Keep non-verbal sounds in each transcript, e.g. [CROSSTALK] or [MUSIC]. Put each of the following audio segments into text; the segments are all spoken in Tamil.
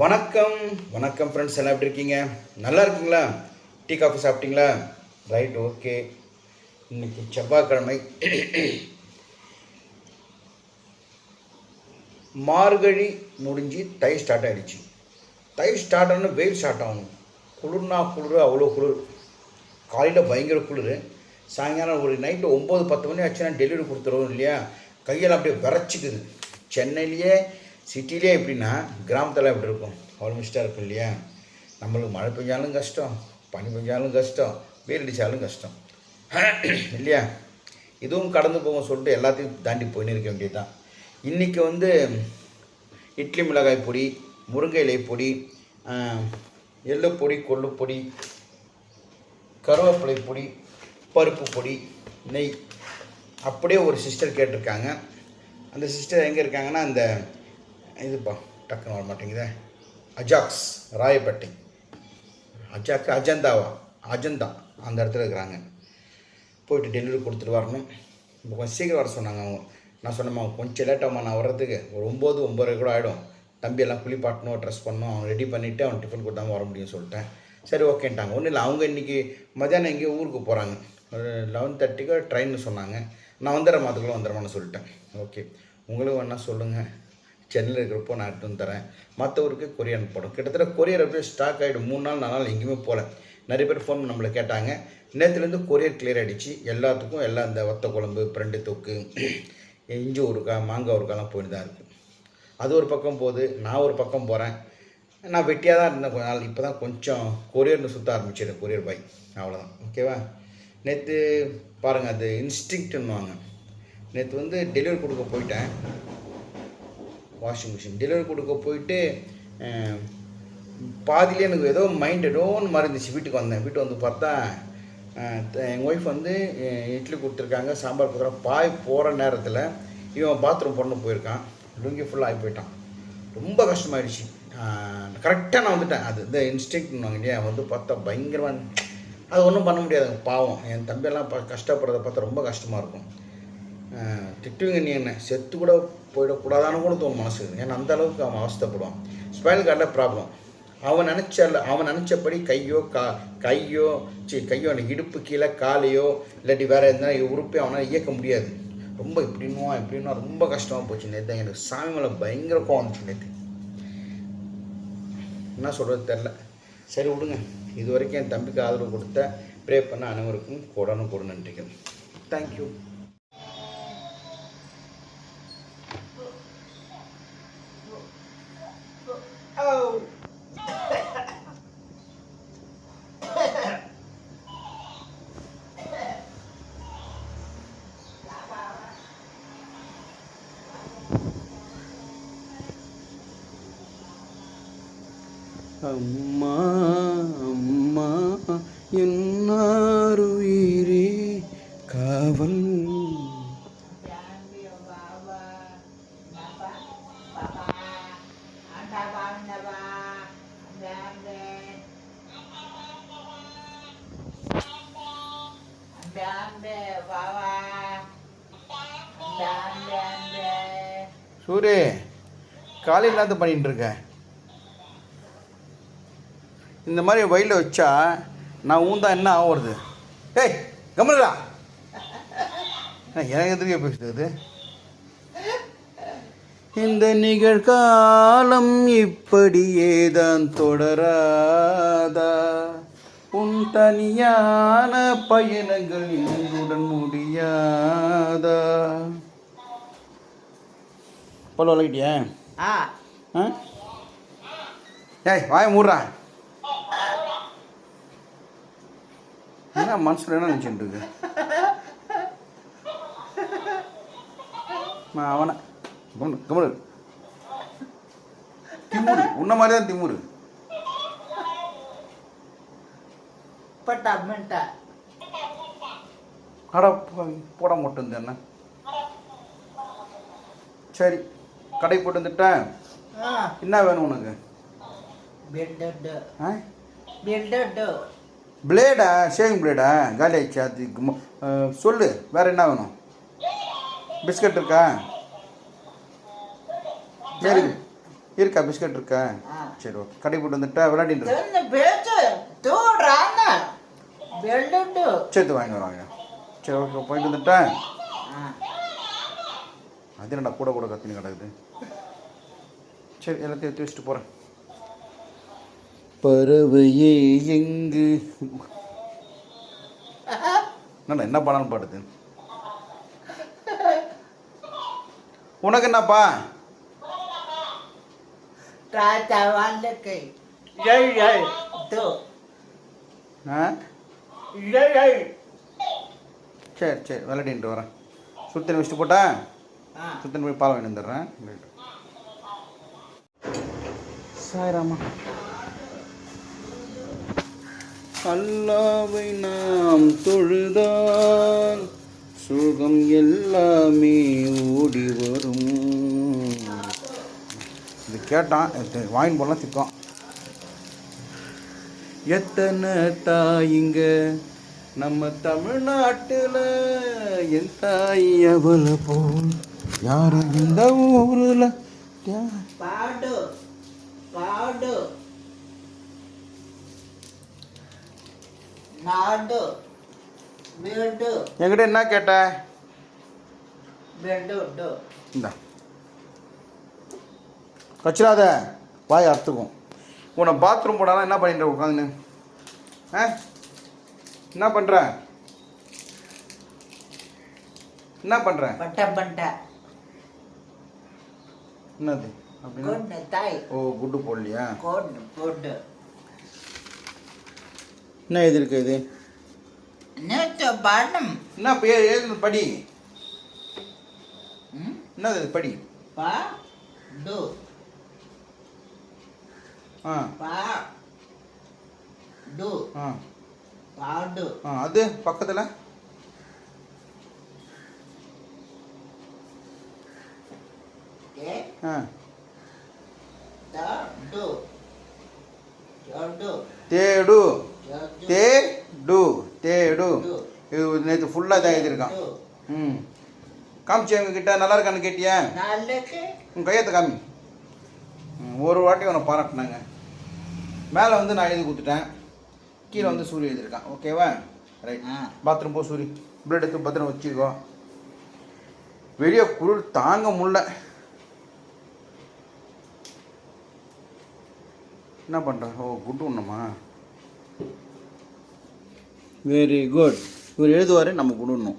வணக்கம். வணக்கம் ஃப்ரெண்ட்ஸ் எல்லாம் எப்படி இருக்கீங்க? நல்லா இருக்கீங்களா? டீ காஃபி சாப்பிட்டீங்களா? ரைட் ஓகே இன்னைக்கு செவ்வாய்க்கிழமை. மார்கழி முடிஞ்சு தை ஸ்டார்ட் ஆகிடுச்சு தை ஸ்டார்ட் ஆனால் வெயில் ஸ்டார்ட் ஆகும் குளிர்னா குளிர் அவ்வளோ குளிர். காலையில் பயங்கர குளிர். சாயங்காலம் ஒரு நைட்டு ஒம்பது பத்து மணி ஆச்சுன்னா டெலிவரி கொடுத்துருவோம் இல்லையா? கையெல்லாம் அப்படியே விரைச்சிக்குது. சென்னையிலேயே சிட்டிலே எப்படின்னா கிராமத்தில் எப்படி இருக்கும். ஆல்மோஸ்ட்டாக இருக்கும் இல்லையா? நம்மளுக்கு மழை பெஞ்சாலும் கஷ்டம் பனி பெஞ்சாலும் கஷ்டம் வெயில் அடித்தாலும் கஷ்டம். [CLEARS THROAT] இல்லையா? இதுவும் கடந்து போகும் சொல்லிட்டு எல்லாத்தையும் தாண்டி போயின்னு இருக்க வேண்டியது தான் இன்றைக்கி வந்து இட்லி மிளகாய் பொடி முருங்கை இலை பொடி எள்ளு பொடி கொள்ளு பொடி கருவேப்பிலை பொடி பருப்பு பொடி நெய். அப்படியே ஒரு சிஸ்டர் கேட்டிருக்காங்க. அந்த சிஸ்டர் எங்கே இருக்காங்கன்னா அந்த இதுப்பா டக்குன்னு வர மாட்டேங்குதே. அஜாக்ஸ் ராயப்பட்டி அஜாக்ஸ் அஜந்தாவா? அஜந்தா அந்த இடத்துல இருக்கிறாங்க. போயிட்டு டெலிவரி கொடுத்துட்டு வரணும். இப்போ கொஞ்சம் சீக்கிரம் வர சொன்னாங்க அவங்க. நான் சொன்னேம்மா கொஞ்சம் லேட்டாகம்மா நான் வர்றதுக்கு. ஒரு ஒம்பது ஒம்பது கூட ஆகிடும் தம்பி எல்லாம் குளிப்பாட்டணும் ட்ரெஸ் பண்ணணும் அவன் ரெடி பண்ணிவிட்டு அவன் டிஃபன் கொடுத்தாமல் வர முடியும்னு சொல்லிட்டேன். சரி ஓகேன்ட்டாங்க. ஒன்றும் இல்லை அவங்க இன்றைக்கி மத்தியானம் எங்கேயோ ஊருக்கு போகிறாங்க ஒரு லெவன் தேர்ட்டிக்கு ட்ரெயின்னு சொன்னாங்க. நான் வந்துடுறேன் அதுக்குள்ளே வந்துடுறேன்னு சொல்லிட்டேன். ஓகே. உங்களுக்கு வேணால் சொல்லுங்கள் சென்னையில் இருக்கிறப்போ நான் எடுத்து வந்து தரேன். மற்ற ஊருக்கு கொரியர் அனுப்பணும். கிட்டத்தட்ட கொரியர் அப்படியே ஸ்டாக் ஆகிடும் மூணு நாள் நாலு நாள் எங்கேயுமே போகல. நிறைய பேர் ஃபோன் நம்மளை கேட்டாங்க. நேற்றுலேருந்து கொரியர் கிளியர் ஆகிடுச்சு எல்லாத்துக்கும் எல்லாம் இந்த வத்த குழம்பு பிரண்டு தொக்கு இஞ்சி ஊருக்கா மாங்காய் ஊருக்காலாம் போயிட்டு தான் இருக்குது அது ஒரு பக்கம் போகுது. நான் ஒரு பக்கம் போகிறேன் நான் வெட்டியாக தான் இருந்தேன் கொஞ்ச நாள். இப்போ தான் கொஞ்சம் கொரியர்னு சுற்ற ஆரம்பிச்சிடும் கொரியர் பாய் அவ்வளோதான் ஓகேவா நேற்று பாருங்கள் அது இன்ஸ்டிங்க்ட்னுவாங்க நேற்று வந்து டெலிவரி கொடுக்க போயிட்டேன். வாஷிங் மிஷின் டெலிவரி கொடுக்க போயிட்டு பாதியிலே எனக்கு ஏதோ மைண்ட் எடோன்னு மறந்துச்சு மாதிரி இருந்துச்சு வீட்டுக்கு வந்தேன். வீட்டுக்கு வந்து பார்த்தா எங்கள் ஒய்ஃப் வந்து இட்லி கொடுத்துருக்காங்க சாம்பார் கொடுத்துருக்காங்க பாய் போகிற நேரத்தில் இவன் பாத்ரூம் பொண்ணு போயிருக்கான். லுங்கி ஃபுல்லாக ஆகி போயிட்டான். ரொம்ப கஷ்டமாயிடுச்சு. கரெக்டாக நான் வந்துட்டேன். அது இந்த இன்ஸ்டிங்க்ட்னுவாங்க இல்லையா வந்து பார்த்தா பயங்கரமாக அது ஒன்றும் பண்ண முடியாதுங்க. பாவம். என் தம்பியெல்லாம் ப கஷ்டப்படுறத பார்த்தா ரொம்ப கஷ்டமாக இருக்கும். திட்டுவீங்க நீ என்ன? செத்து கூட போயிடக்கூடாதான்னு கூட தோணும் மனசு. ஏன்னா அந்த அளவுக்கு அவன் அவஸ்தைப்படுவான். ஸ்பைனல் கார்டில் ப்ராப்ளம் அவன் நினச்ச அவன் நினச்சபடி கையோ கா கையோ சி கையோ அந்த இடுப்பு கீழே காலையோ இல்லாட்டி வேறு எந்த உறுப்பையும் அவனால் இயக்க முடியாது. ரொம்ப இப்படின்னுவான் இப்படின்னா ரொம்ப கஷ்டமாக போச்சு நேற்று எனக்கு சாமி மேலே பயங்கர கோவம் வந்துச்சு நேற்று என்ன சொல்கிறது தெரில சரி விடுங்க. இது வரைக்கும் என் தம்பிக்கு ஆதரவு கொடுத்த ப்ரே பண்ண அனைவருக்கும் கூடணும் கூட நன்றிகள் தேங்க்யூ அம்மா என்னாருயிரே? காவல். சூரி காலையில் என்னது பண்ணிட்டு இருக்க. இந்த மாதிரி வயலில் வச்சா நான் ஊந்தா என்ன ஆகுறது ஏய் கமலா எனக்கு எதிர்க்க பேசுது இந்த நிகழ்காலம் இப்படியே தான் தொடராதா? உன் தனியான பயணங்கள் என்னுடன் முடியாதா? பல்லு வளர்க்கிட்டியா? ஆ. ஆ? ஏய் வாய மூடுறா என்ன மனசில் என்ன நினச்சிட்டு இருக்கு? நான் அவனை. கம்முனு திமுரு. உன்ன மாதிரி தான் திமுரு. அட போட மட்டும் என்ன சரி கடை போட்டு வந்துட்டேன். என்ன வேணும் உனக்கு? பிளேடா ஷேவிங் பிளேடா காலி ஆயிடுச்சு? அது மு- அஹ், சொல்லு. வேற என்ன வேணும்? பிஸ்கட் இருக்கா? சரி இருக்கா? பிஸ்கட் இருக்கா? சரி ஓகே. கடை போட்டு வந்துட்டா விளையாடிட்டு சேர்த்து வாங்கி வராங்க. சரி ஓகே. போயிட்டு வந்துட்டேன் அது என்னடா கூட கூட கத்தினு கிடக்குது? சரி எல்லாத்தையும் எடுத்து வச்சுட்டு போகிறேன் பறவையே எங்கு? என்னடா என்ன பாடலும் பாடுது உனக்கு என்னப்பா? ராஜா வாழ்க்கை. ஏய் ஏய். தூ ஆ? ஏய் ஏய். சரி சரி விளையாடிட்டு வரேன். சுத்தனை வச்சுட்டு போட்டா? ஆ. சுத்தனை போய் பால் வாங்கி வந்துடுறேன். சாய்ராமா அல்லாவை நாம் தொழுதால் சுகம் எல்லாமே ஓடி வரும். இது கேட்டான் வாயின் வாங்கி போடலாம் எத்தனை தாயிங்க? நம்ம தமிழ்நாட்டில் என் தாய் அவளை போல்? யாரும் இந்த ஊரில்? பாடு பாடு நாடு வீடு என்கிட்ட என்ன கேட்ட இந்த கச்சிடாத வாய் அறுத்துக்கும் உன்னை பாத்ரூம் போனாலும் என்ன பண்ணிட்டு உட்காந்துன்னு ஆ என்ன பண்ணுற என்ன பண்ணுற பட்ட பட்ட என்னது அப்படின்னா ஓ குட்டு போடலையா கொண்டு போட்டு என்ன இது? இருக்கு இது பணம். என்ன இப்போ எழுது படி? ம்? என்னது இது படி? பா டு. ஆ. பா டு. ஆ. பாடு ஆ அது பக்கத்தில்? ஏ ஆ. த டு தே டு. இது நேற்று ஃபுல்லாக தான் எழுதியிருக்கான். ம். காமிச்சு எங்க கிட்ட நல்லா இருக்கான்னு கேட்டியா? உன் கையத்தை காமி. ஒரு வாட்டி அவனை பாராட்டினாங்க. மேலே வந்து நான் எழுதி கொடுத்துட்டேன். கீழே வந்து சூரிய எழுதியிருக்கான். ஓகேவா? ரைட். பாத்ரூம் போ சூரி பிளட் எடுத்து பத்திரம் வச்சுக்கோ. வெளியே குளிர் தாங்க முடியல. என்ன பண்ணுற ஓ குட்டு உண்ணுமா? வெரி குட் இவர் எழுதுவார் நம்ம குடுணும்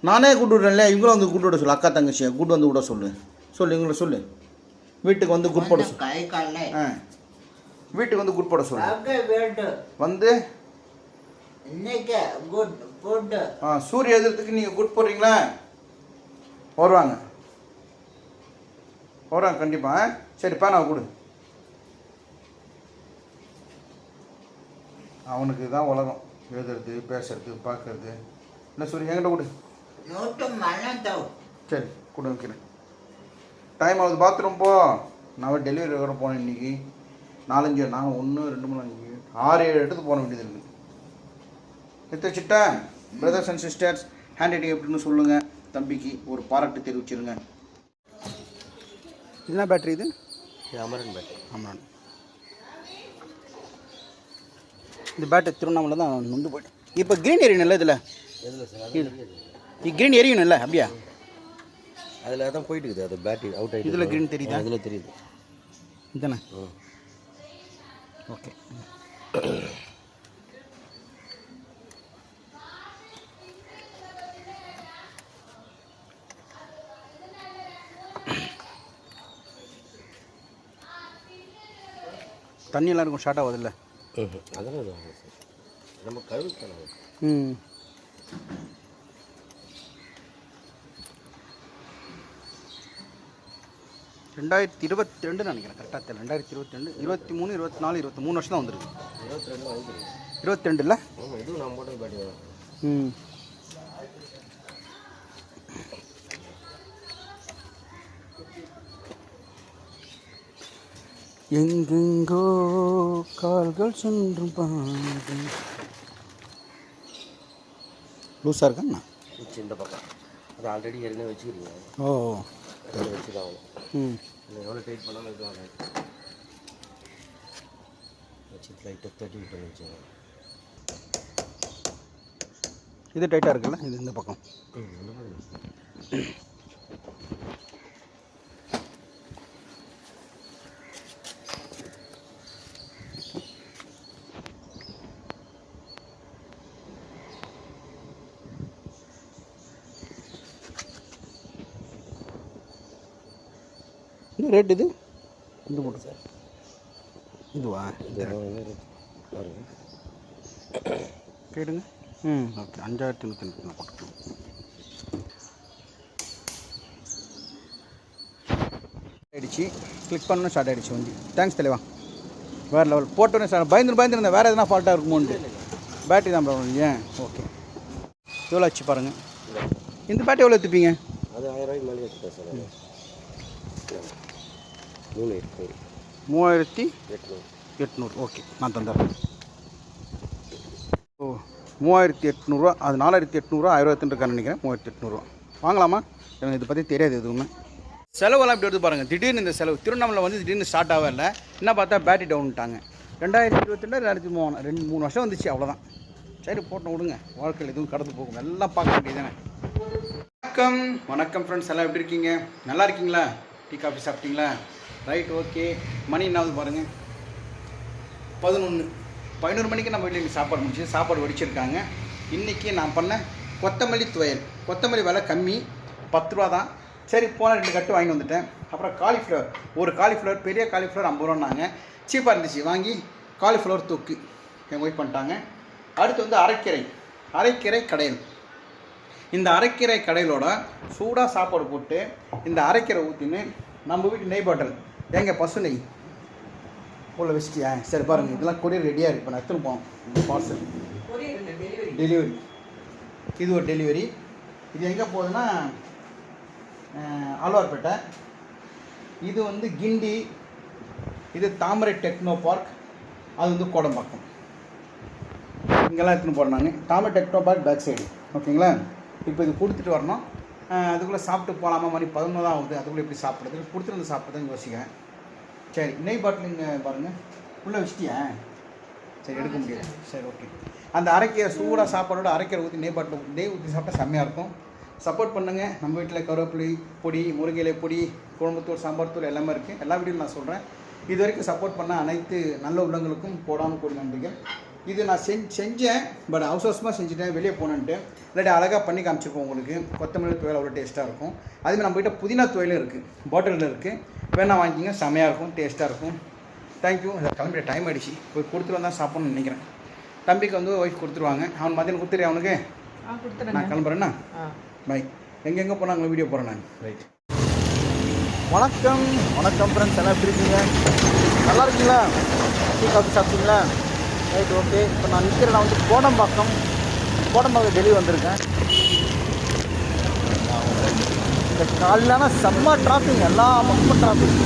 நானே கூட்டு விடுறேன்ல இவங்களும் வந்து கூட்டு விட சொல்லு அக்கா தங்கச்சியை கூட்டு வந்து விட சொல்லு. சொல்லு இவங்கள சொல்லு. வீட்டுக்கு வந்து குட் போட சொல்லு. ஆ. வீட்டுக்கு வந்து குட் போட சொல்லு. வந்து? ஆ சூரிய எதிர்த்துக்கு நீங்கள் குட் போடுறீங்களா? வருவாங்க. வருவாங்க கண்டிப்பாக சரி பேனாவை கொடு. அவனுக்கு தான் உலகம். எழுதுறது பேசுறது பார்க்கறது. என்ன சூரிய என்கிட்ட கொடு. சரி கொடு வைக்கிறேன் டைம் ஆகுது பாத்ரூம் போ. நான் டெலிவரி வர போனேன் இன்னைக்கு. நாலஞ்சு நான் ஒன்று ரெண்டு மூணு அஞ்சு ஆறு ஏழு இடத்துக்கு போன வேண்டியது இருக்குது எடுத்து வச்சுட்டேன். Brothers and sisters handwriting எப்படின்னு சொல்லுங்கள் தம்பிக்கு ஒரு பாராட்டு தெரிவிச்சிருங்க. என்ன பேட்டரி இது? அமரன் பேட்டை ஆமாம் இந்த பேட்டரி திருவண்ணாமலை தான் நொந்து போயிட்டேன் இப்போ க்ரீன் எரியணும்ல இதில்? இது. க்ரீன் எரியணும்ல அப்படியா? அதில் தான் போயிட்டு இருக்குது அது பேட்டரி அவுட் ஆகிட்டு இதுல green தெரியுதா? இதில் தெரியுது. இதானே. ஓகே. தண்ணியெல்லாம் இருக்கும் ஷார்ட் ஆகுதுல்ல அதெல்லாம் நம்ம கழுவி தானே ம் ரெண்டாயிரத்தி இருபத்தி ரெண்டு நினைக்கிறேன் கரெக்டாக தெரியல. ரெண்டாயிரத்தி இருபத்தி ரெண்டு இருபத்தி மூணு இருபத்தி நாலு இருபத்தி மூணு வருஷம் தான் வந்துருக்கு. இருபத்தி ரெண்டு இருபத்தி ரெண்டு இல்லை நான் ம். எங்கெங்கோ கால்கள் சென்று பாடு லூஸாக இருக்காண்ணா இந்த பக்கம். அது ஆல்ரெடி ஏற்கனவே வச்சுக்கிறீங்க ஓ. அதை வச்சு தான் ஆகணும் ம் எவ்வளோ டைட் பண்ணாலும் இது ஆகாது வச்சு லைட்டாக தட்டி பண்ணி வச்சுங்க இது டைட்டாக இருக்குல்ல? இது இந்த பக்கம். ரேட் இது இந்த போட்டு சார். இதுவா? வந்து கேடுங்க ம். ஓகே அஞ்சாயிரத்தி நூற்றி நூற்றி போட்டுக்கலாம் கிளிக் பண்ணணும் ஸ்டார்ட் ஆயிடுச்சு வண்டி. தேங்க்ஸ் தலைவா. வேறு லெவல் போட்டோன்னே ஸ்டார்ட் பயந்து பயந்து இருந்தேன் வேறு எதனா ஃபால்ட்டாக இருக்குமோன்ட்டு. பேட்டரி தான் ப்ராப்ளம் ஏன்? ஓகே. எவ்வளோ ஆச்சு பாருங்கள் இந்த பேட்டரி எவ்வளோ எடுத்துப்பீங்க? அது ஆயிரம் ரூபாய்க்கு மேலே வச்சுட்டேன் சார். மூணு எட்டு. மூவாயிரத்தி எட்நூறு. எட்நூறு. ஓகே நான் தந்துடுறேன் ஓ மூவாயிரத்தி எட்நூறுரூவா அது நாலாயிரத்தி எட்நூறுவா ஆயிரத்தி இருக்கான்னு நினைக்கிறேன். மூவாயிரத்தி எட்நூறுவா. வாங்கலாமா? எனக்கு இதை பற்றி தெரியாது எதுவுமே. செலவெல்லாம் இப்படி எடுத்து பாருங்கள் திடீர்னு இந்த செலவு திருவண்ணாமலை வந்து திடீர்னு ஸ்டார்ட் ஆகல என்ன பார்த்தா பேட்டரி டவுன்ட்டாங்க ரெண்டாயிரத்தி இருபத்தி ரெண்டு ரெண்டாயிரத்தி மூணு ரெண்டு மூணு வருஷம் வந்துச்சு அவ்வளோதான் சரி போட்டு விடுங்க. வாழ்க்கையில் எதுவும் கடந்து போகும். எல்லாம் பார்க்க வேண்டியதானே வணக்கம். வணக்கம் ஃப்ரெண்ட்ஸ் எல்லாம் எப்படி இருக்கீங்க? நல்லா இருக்கீங்களா? டீ காஃபி சாப்பிட்டீங்களா? Right okay. மணி என்னாவது பாருங்கள் பதினொன்று பதினோரு மணிக்கு நம்ம வீட்டில் சாப்பாடு முடிச்சு சாப்பாடு வடிச்சிருக்காங்க. இன்றைக்கி நான் பண்ண கொத்தமல்லி துவையல். கொத்தமல்லி விலை கம்மி. பத்து ரூபா தான். சரி போன ரெண்டு கட்டு வாங்கி வந்துட்டேன். அப்புறம் காலிஃப்ளவர் ஒரு காலிஃப்ளவர் பெரிய காலிஃப்ளவர் ஐம்பது ரூபான்னாங்க சீப்பாக இருந்துச்சு. வாங்கி காலிஃப்ளவர் தூக்கு. எங்கள் ஒய்ஃப் பண்ணிட்டாங்க. அடுத்து வந்து அரைக்கீரை. அரைக்கீரை கடையல். இந்த அரைக்கீரை கடையிலோட சூடாக சாப்பாடு போட்டு இந்த அரைக்கீரை ஊற்றின்னு நம்ம வீட்டு நெய் பாட்டில். எங்கள் பசு நெய்? உள்ள வச்சுட்டியா? சரி பாருங்கள் இதெல்லாம் கொரியர் ரெடியாக இருக்குது இப்போ நான் எடுத்துன்னு போனோம் பார்சல் டெலிவரி இது ஒரு டெலிவரி இது எங்கே போகுதுன்னா ஆழ்வார்பேட்டை. இது வந்து கிண்டி இது தாமரை டெக்னோ பார்க் அது வந்து கோடம்பாக்கம். இங்கெல்லாம் எடுத்துன்னு போகிறேன் நான். Thamarai techno park back side ஓகேங்களா இப்போ இது கொடுத்துட்டு வரணும். அதுக்குள்ளே சாப்பிட்டு போகலாமா? மணி பதினொன்று தான் ஆகுது. அதுக்குள்ளே எப்படி சாப்பிட்றது? கொடுத்துட்டு வந்து சாப்பிட்றதுன்னு யோசிக்கிறேன். சரி நெய் பாட்டில் இங்கே பாருங்கள் உள்ளே வச்சிட்டியா? சரி எடுக்க முடியாது. சரி. ஓகே. அந்த அரைக்கீரை சூடாக சாப்பாடோட அரைக்கீரை ஊற்றி நெய் பாட்டில் நெய் ஊற்றி சாப்பிட்டா செம்மையாக இருக்கும். சப்போர்ட் பண்ணுங்கள் நம்ம வீட்டில் கருவேப்பிலை பொடி முருங்கை பொடி குழம்புத்தூள் சாம்பார் தூள் எல்லாமே இருக்குது எல்லா வீடியோவும் நான் சொல்கிறேன் இது வரைக்கும் சப்போர்ட் பண்ண அனைத்து நல்ல உள்ளங்களுக்கும் போடாமல் கூடி நன்றிகள். இது நான் செஞ் செஞ்சேன் பட் அவசரமாக செஞ்சுட்டேன் வெளியே போனேன்ட்டு. இல்லாட்டி அழகாக பண்ணி காமிச்சிருப்போம் உங்களுக்கு. கொத்தமல்லி துவையல் அவ்வளோ டேஸ்ட்டாக இருக்கும். அதுமாதிரி நம்ம கிட்ட புதினா துவையலும் இருக்குது பாட்டிலில் இருக்குது வேணா வாங்கிக்கிங்க செமையாக இருக்கும் டேஸ்ட்டாக இருக்கும். தேங்க்யூ கிளம்பிட டைம் ஆயிடுச்சு. போய் கொடுத்துட்டு வந்தால் சாப்பிட்ணும்னு நினைக்கிறேன். தம்பிக்கு வந்து ஒய்ஃப் கொடுத்துருவாங்க. அவன் மதியம் கொடுத்துரு அவனுக்கு? நான் கிளம்புறேன்னா? பை எங்கெங்கே போனாங்க வீடியோ போகிறேன் நான்? ரைட் வணக்கம். வணக்கம் ஃப்ரெண்ட்ஸ் எல்லாம் எப்படி இருக்கீங்க? நல்லா இருக்கீங்களா? டீ காஃபி சாப்பிட்டீங்களா? ரைட் ஓகே இப்போ நான் நிற்கிறேன் நான் வந்து கோடம்பாக்கம். கோடம்பாக்கம் டெல்லி வந்திருக்கேன். இந்த காலையிலான செம்ம டிராஃபிக் எல்லா பக்கமும் டிராஃபிக்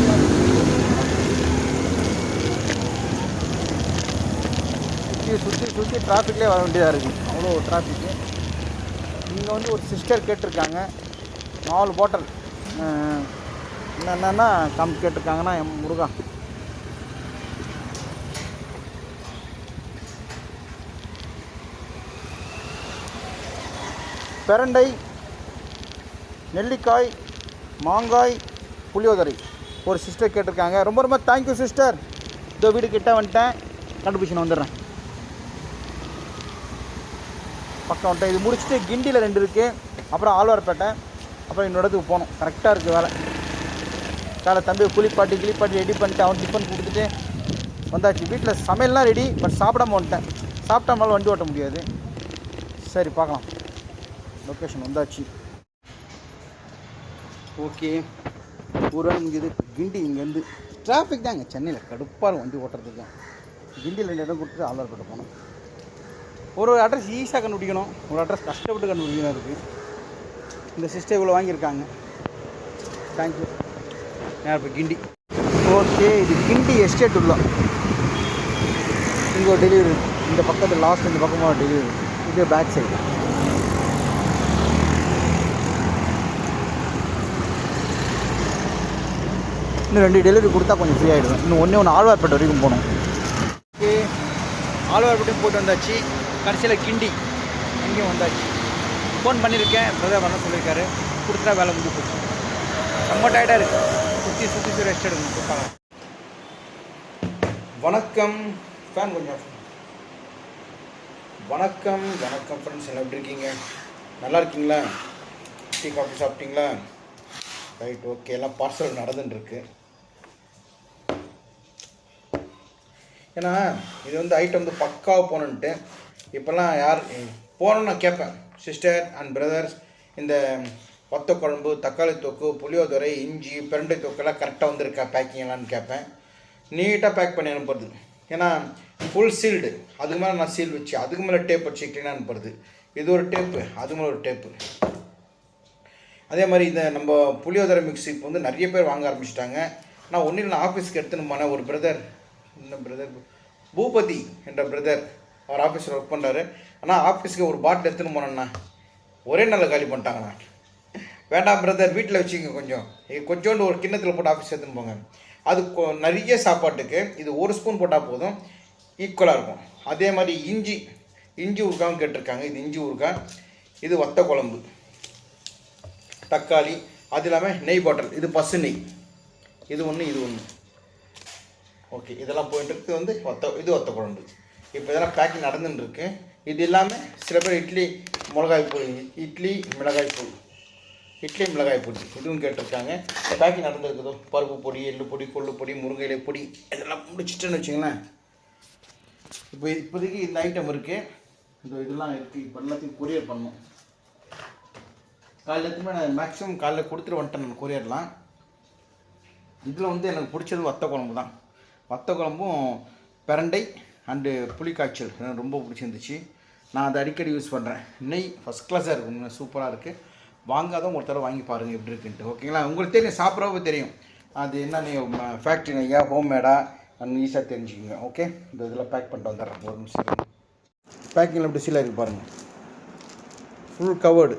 சுற்றி சுற்றி சுற்றி டிராஃபிக்லேயே வர வேண்டியதாக இருக்குது அவ்வளோ டிராஃபிக்கு இங்கே வந்து ஒரு சிஸ்டர் கேட்டிருக்காங்க. நாலு பாட்டில் என்னென்னா கம் கேட்டிருக்காங்கன்னா என் முருகா. பிரண்டை நெல்லிக்காய் மாங்காய் புளியோதரை. ஒரு சிஸ்டர் கேட்டிருக்காங்க. ரொம்ப ரொம்ப தேங்க்யூ சிஸ்டர் இதோ வீடு கிட்ட வந்துட்டேன். கண்டுபிடிச்சு நான் வந்துடுறேன். பக்கம் வந்துட்டேன். இது முடிச்சுட்டு கிண்டியில் ரெண்டு இருக்குது அப்புறம் ஆழ்வார்பேட்டை. அப்புறம் இன்னொரு இடத்துக்கு போகணும். கரெக்டாக இருக்குது வேலை. காலை தம்பி குளிப்பாட்டி கிளிப்பாட்டி ரெடி பண்ணிட்டு அவன் டிஃபன் கொடுத்துட்டு வந்தாச்சு. வீட்டில் சமையல்லாம் ரெடி பட் சாப்பிடாம வந்துட்டேன். சாப்பிட்டாமல் வண்டி ஓட்ட முடியாது. சரி பார்க்கலாம். லொக்கேஷன் வந்தாச்சு. ஓகே. ஒரு வேலை முடிஞ்சது கிண்டி இங்கேருந்து டிராஃபிக் தாங்க சென்னையில் கடுப்பாக வண்டி ஓட்டுறதுக்கு கிண்டியில் ரெண்டு இடம் கொடுத்துட்டு ஆதார் கார்டு போனோம் ஒரு ஒரு அட்ரஸ் ஈஸியாக கண்டுபிடிக்கணும். ஒரு அட்ரஸ் கஷ்டப்பட்டு கண்டுபிடிக்கணும் இருக்குது இந்த சிஸ்டம் இவ்வளோ வாங்கியிருக்காங்க. தேங்க்யூ நேரம் இப்போ கிண்டி. ஓகே இது கிண்டி எஸ்டேட் உள்ள. இங்கே ஒரு டெலிவரி இந்த பக்கத்தில் லாஸ்ட் இந்த பக்கமாக ஒரு டெலிவரி இது பேக் சைடு இன்னும் ரெண்டு டெலிவரி கொடுத்தா கொஞ்சம் ஃப்ரீ ஆகிடுவேன் இன்னும் ஒன்றே ஒன்று ஆழ்வார்பேட்டை வரைக்கும் போகணும். ஓகே. ஆழ்வார்பேட்டையும் போட்டு வந்தாச்சு. கடைசியில் கிண்டி அங்கேயும் வந்தாச்சு. ஃபோன் பண்ணியிருக்கேன். பிரதர் பண்ண சொல்லியிருக்காரு. கொடுத்தா வேலை முடிஞ்சு போச்சு. ரொம்ப டயர்டாக இருக்குது சுற்றி சுற்றி சுற்றி ரெஸ்ட் எடுக்கணும். கொடுத்தாங்க வணக்கம். ஃபேன் கொஞ்சம். வணக்கம். வணக்கம் ஃப்ரெண்ட்ஸ் எல்லாம் எப்படி இருக்கீங்க? நல்லா இருக்கீங்களா? டீ காஃபி சாப்பிட்டீங்களா? ரைட் ஓகே எல்லாம் பார்சல் நடந்துட்டுருக்கு ஏன்னா இது வந்து ஐட்டம் வந்து பக்காவாக போகணுன்ட்டு இப்போல்லாம் யார் போகணுன்னு நான் கேட்பேன். சிஸ்டர் அண்ட் பிரதர்ஸ் இந்த வத்த குழம்பு தக்காளி தொக்கு புளியோதரை இஞ்சி பிரண்டை தொக்கெல்லாம் கரெக்டாக வந்திருக்கா பேக்கிங்லான்னு கேட்பேன். நீட்டாக பேக் பண்ணி அனுப்புறது. ஏன்னா ஃபுல் சீல்டு அதுக்கு மேலே நான் சீல் வச்சு அதுக்கு மேலே டேப் வச்சு கிளீனாக அனுப்புறது. இது ஒரு டேப்பு அது மேலே ஒரு டேப்பு அதே மாதிரி இந்த நம்ம புளியோதரை மிக்ஸி இப்போ வந்து நிறைய பேர் வாங்க ஆரம்பிச்சிட்டாங்க. நான் ஒன்றும் நான் ஆஃபீஸ்க்கு எடுத்துன்னு போனேன். ஒரு பிரதர் இந்த பிரதர் பூபதி என்ற பிரதர் அவர் ஆஃபீஸில் ஒர்க் பண்ணுறாரு ஆனால் ஆஃபீஸ்க்கு ஒரு பாட்டில் எடுத்துன்னு போனேண்ணா. ஒரே நாளில் காலி பண்ணிட்டாங்கண்ணா. வேண்டாம் பிரதர் வீட்டில் வச்சுங்க கொஞ்சம். கொஞ்சோண்டு ஒரு கிண்ணத்தில் போட்டு ஆஃபீஸ் எடுத்துன்னு போங்க. அது கொ- நிறைய சாப்பாட்டுக்கு இது ஒரு ஸ்பூன் போட்டால் போதும். ஈக்குவலாக இருக்கும். அதே மாதிரி இஞ்சி இஞ்சி ஊறுகாவும் கேட்டிருக்காங்க. இது இஞ்சி ஊறுகாய் இது வத்த குழம்பு தக்காளி அது இல்லாமல் நெய் பாட்டில் இது பசு நெய். இது ஒன்று இது ஒன்று ஓகே இதெல்லாம் போயிட்டுருக்கு. வந்து ஒத்த இது ஒத்த குழம்பு. இப்போ இதெல்லாம் பேக்கிங் நடந்துன்னு இருக்கு இது இல்லாமல் சில பேர் இட்லி மிளகாய் பொடி இட்லி மிளகாய் பொடி. இட்லி மிளகாய் பொடி. இதுவும் கேட்டிருக்காங்க. பேக்கிங் நடந்துருக்குதோ? பருப்பு பொடி எள்ளு பொடி கொள்ளு பொடி முருங்கை இலை பொடி இதெல்லாம் முடிச்சிட்டேன்னு வச்சுங்களேன். இப்போ இப்போதைக்கு இந்த ஐட்டம் இருக்குது இந்த இதெல்லாம் இருக்குது இப்போ எல்லாத்தையும் கொரியர் பண்ணணும். காலையில் எத்துமே நான் மேக்ஸிமம் காலையில் கொடுத்துட்டு வந்துட்டேன் நான் கொரியர்லாம் இதில் வந்து எனக்கு பிடிச்சது வத்த குழம்பு தான் வத்த குழம்பும் பிரண்டை அண்டு புளிக்காய்ச்சல். எனக்கு ரொம்ப பிடிச்சிருந்துச்சு. நான் அதை அடிக்கடி யூஸ் பண்ணுறேன் நெய் ஃபஸ்ட் கிளாஸாக இருக்கும் சூப்பராக இருக்குது வாங்காதான் ஒரு தடவை வாங்கி பாருங்கள் எப்படி இருக்குன்ட்டு. ஓகேங்களா உங்களுக்கு தெரியும் சாப்பிட்றப்ப தெரியும். அது என்ன ஃபேக்ட்ரி நெய்யா ஹோம் மேடா அண்ட் ஈஸியாக தெரிஞ்சுக்கோங்க. ஓகே இந்த இதெல்லாம் பேக் பண்ணிட்டு வந்துடுறேன். ஒரு நிமிஷம் பேக்கிங்கில் எப்படி சீலாக இருக்குது பாருங்கள் ஃபுல் கவர்டு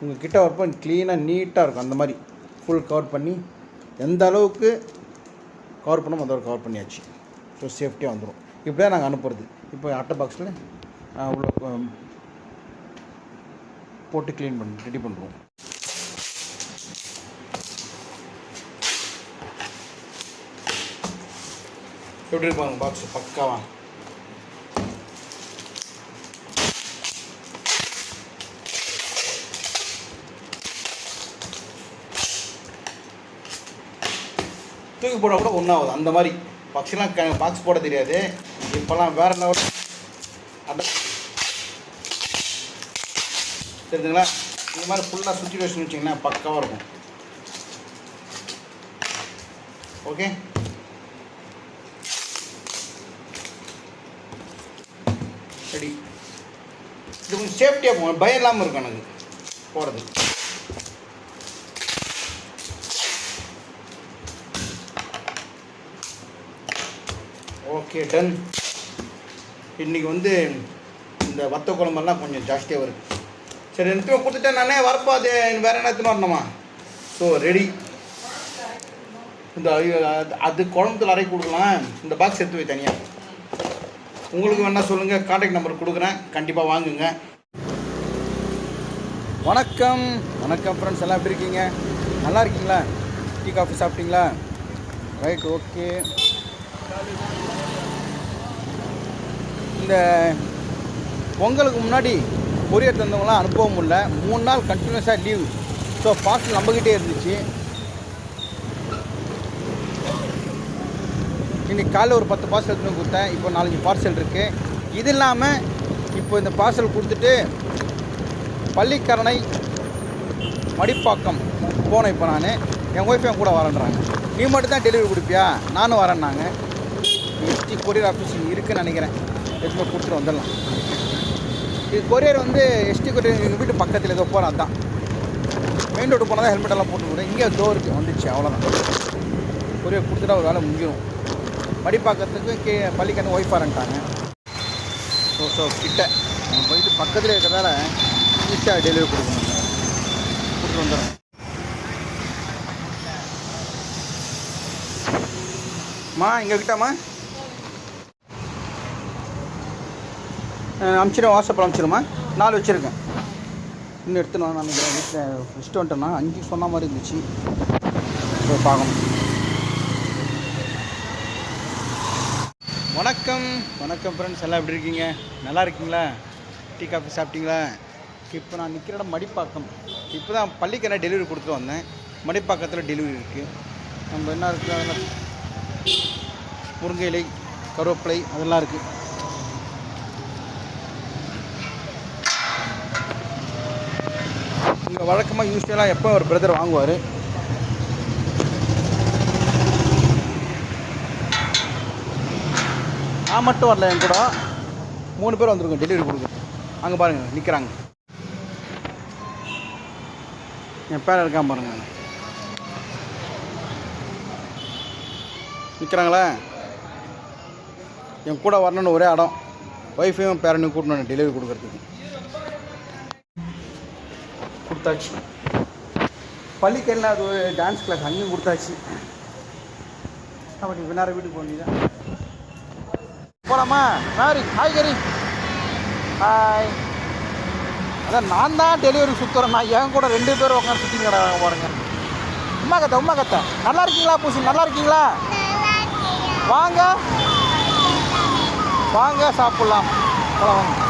உங்கள் கிட்ட வரப்போ க்ளீனாக நீட்டாக இருக்கும். அந்த மாதிரி. ஃபுல் கவர் பண்ணி எந்த அளவுக்கு கவர் பண்ணோமோ அந்த கவர் பண்ணியாச்சு. ஸோ சேஃப்டியாக வந்துடும் இப்படி தான் நாங்கள் அனுப்புறது. இப்போ அட்டை பாக்ஸில் உள்ள போட்டு க்ளீன் பண்ணி ரெடி பண்ணுறோம் எப்படி இருப்பாங்க பாக்ஸ் பக்காவா? தூக்கி போட கூட ஒன்றாவது அந்த மாதிரி. பக்ஸ்லாம் க பாக்ஸ் போட தெரியாது. இப்போல்லாம் வேற என்ன அட தெரியுதுங்களா இந்த மாதிரி ஃபுல்லாக சுச்சுவேஷன் வச்சிங்கன்னா பக்காவாக இருக்கும். ஓகே சரி இது கொஞ்சம் சேஃப்டியாக போகும் பயம் இல்லாமல் இருக்கும் எனக்கு. போகிறது கேட்டன். டன் இன்றைக்கி வந்து இந்த வத்த குழம்பெல்லாம் கொஞ்சம் ஜாஸ்தியாக வருது. சரி எடுத்து கொடுத்துட்டேன் நானே வரப்போ அது வேறு என்ன எடுத்துன்னு வரணுமா? ஸோ ரெடி இந்த ஐயோ, அது- குழம்புல அரை கொடுக்கலாம். இந்த பாக்ஸ் எடுத்து போய் தனியாக உங்களுக்கு வேணால் சொல்லுங்கள் காண்டாக்ட் நம்பர் கொடுக்குறேன். கண்டிப்பாக வாங்குங்க. வணக்கம். வணக்கம் ஃப்ரெண்ட்ஸ் எல்லாம் எப்படி இருக்கீங்க? நல்லா இருக்கீங்களா? டீ காஃபி சாப்பிட்டீங்களா? ரைட் ஓகே இந்த பொங்கலுக்கு முன்னாடி கொரியர் தந்தவங்களாம் அனுப்பவும் முடில மூணு நாள் கண்டினியூஸாக லீவ் ஸோ பார்சல் நம்பக்கிட்டே இருந்துச்சு. இன்றைக்கி காலைல ஒரு பத்து பார்சல் எடுத்துன்னு கொடுத்தேன். இப்போ நாலஞ்சு பார்சல் இருக்குது இது இல்லாமல் இப்போ இந்த பார்சல் கொடுத்துட்டு பள்ளிக்கரணை மடிப்பாக்கம் போனேன் இப்போ நான். என் ஒய்ஃப் என் கூட வரேன்றாங்க. நீ மட்டும் தான் டெலிவரி கொடுப்பியா? நானும் வரேன்னாங்க. எஸ்டி கொரியர் ஆஃபீஸ் இருக்குன்னு நினைக்கிறேன். எடுத்து கொடுத்துட்டு வந்துடலாம். இது கொரியர் வந்து எஸ்டி கொரியர் எங்கள் வீட்டு பக்கத்தில் ஏதோ போகிறேன் அதான். மெயின் ரோடு போனால் தான் ஹெல்மெட் எல்லாம் போட்டு விடுறேன் இங்கே டோருக்கு வந்துச்சு அவ்வளோதான் கொரியர் கொடுத்துட்டா ஒரு வேலை முடியும் மடிப்பாக்கத்துக்கு கே பள்ளிக்கண்ணு ஒய்ஃபாரன்ட்டாங்க ஸோ ஸோ கிட்ட. நம்ம போயிட்டு பக்கத்தில் இருக்கிறதால ஈஸியாக டெலிவரி கொடுக்கணும். கொடுத்துட்டு வந்துடுறேன் மா இங்கே கிட்டம்மா அனுப்பிச்சிடும் வாட்ஸ்அப்பில் அனுப்பிச்சிடுமா நாலு வச்சுருக்கேன். இன்னும் எடுத்துனா நான் வீட்டில் ஃபஸ்ட்டு வந்துட்டேன்னா அஞ்சு சொன்ன மாதிரி இருந்துச்சு. போய் பார்க்கணும் வணக்கம். வணக்கம் ஃப்ரெண்ட்ஸ் எல்லாம் எப்படி இருக்கீங்க? நல்லா இருக்கீங்களா? டீ காஃபி சாப்பிட்டீங்களா? இப்போ நான் நிற்கிற இடம் மடிப்பாக்கம். இப்போ தான் பள்ளிக்கு என்ன டெலிவரி கொடுத்துட்டு வந்தேன். மடிப்பாக்கத்தில் டெலிவரி இருக்குது நம்ம என்ன இருக்குது முருங்கை இலை கருவேப்பிலை அதெல்லாம் இருக்குது அங்கே வழக்கமாக யூஸ்வலாக எப்போ ஒரு பிரதர் வாங்குவார். நான் மட்டும் வரல என் கூட. மூணு பேர் வந்திருக்கோம் டெலிவரி கொடுக்க. அங்கே பாருங்கள் நிற்கிறாங்க என் பேர் இருக்கான் பாருங்கள் நிற்கிறாங்களே என் கூட வரணும்னு ஒரே இடம். ஒய்ஃபையும் பேரனையும் கூட்டணும் டெலிவரி கொடுக்குறதுக்கு. கொடுத்தாச்சு. பள்ளிக்கல்ல அது டான்ஸ் கிளாஸ் அங்கேயும் கொடுத்தாச்சு. அப்படி நேரம் வீட்டுக்கு போக வேண்டியதான் போலாமா? மேரி ஹாய் கரி ஹாய் அதான் நான் தான் டெலிவரி சுற்றுறேன் நான் என் கூட ரெண்டு பேரும் உட்காந்து சுற்றி கிடக்க பாருங்க. உமா கத்த உமா கத்த. நல்லா இருக்கீங்களா பூசி? நல்லா இருக்கீங்களா? வாங்க. வாங்க சாப்பிட்லாம். வாங்க.